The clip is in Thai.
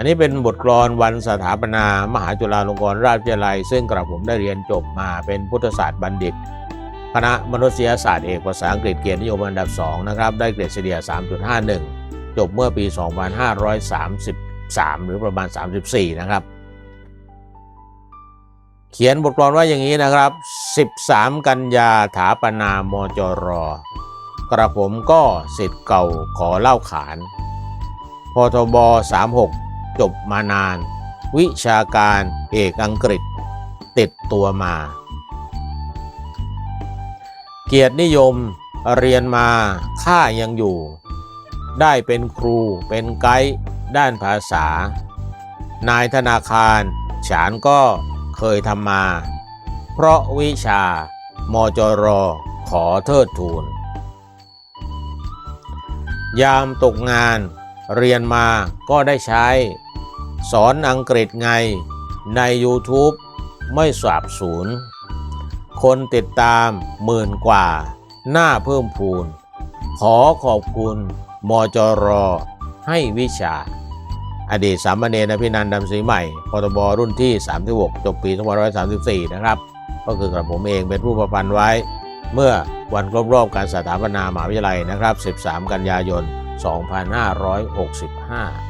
อันนี้เป็นบทกลอนวันสถาปนามหาจุฬาลงกรณราชวิทยาลัย ซึ่งกระผมได้เรียนจบมาเป็นพุทธศาสตร์บัณฑิต คณะมนุษยศาสตร์เอกภาษาอังกฤษเกียรตินิยมอันดับ2นะครับได้เกรดเฉลี่ย 3.51 จบเมื่อปี 2533 หรือประมาณ 34 นะครับ เขียนบทกลอนว่าอย่างนี้นะครับ 13 กันยาถาปนามจร กระผมก็สิทธิ์เก่าขอเล่าขานพทบ 36 จบมานาน วิชาการเอกอังกฤษ ติดตัวมา เกียรตินิยมเรียนมาข้ายังอยู่ ได้เป็นครูเป็นไกด์ด้านภาษา นายธนาคารฉานก็เคยทำมา เพราะวิชามจรขอเทิดทูน ยามตกงานเรียนมาก็ได้ใช้ สอนอังกฤษไงใน YouTube ไม่สาบสูญคนติดตามหมื่นกว่า หน้าเพิ่มพูน ขอขอบคุณมจรให้วิชา อดีตสามเณรอภินันดำศรีใหม่พทบรุ่นที่ 36 จบปี2534 นะครับ ก็คือกระผมเองเป็นผู้ประพันธ์ไว้ เมื่อวันครบรอบการสถาปนามหาวิทยาลัยนะครับ 13 กันยายน 2565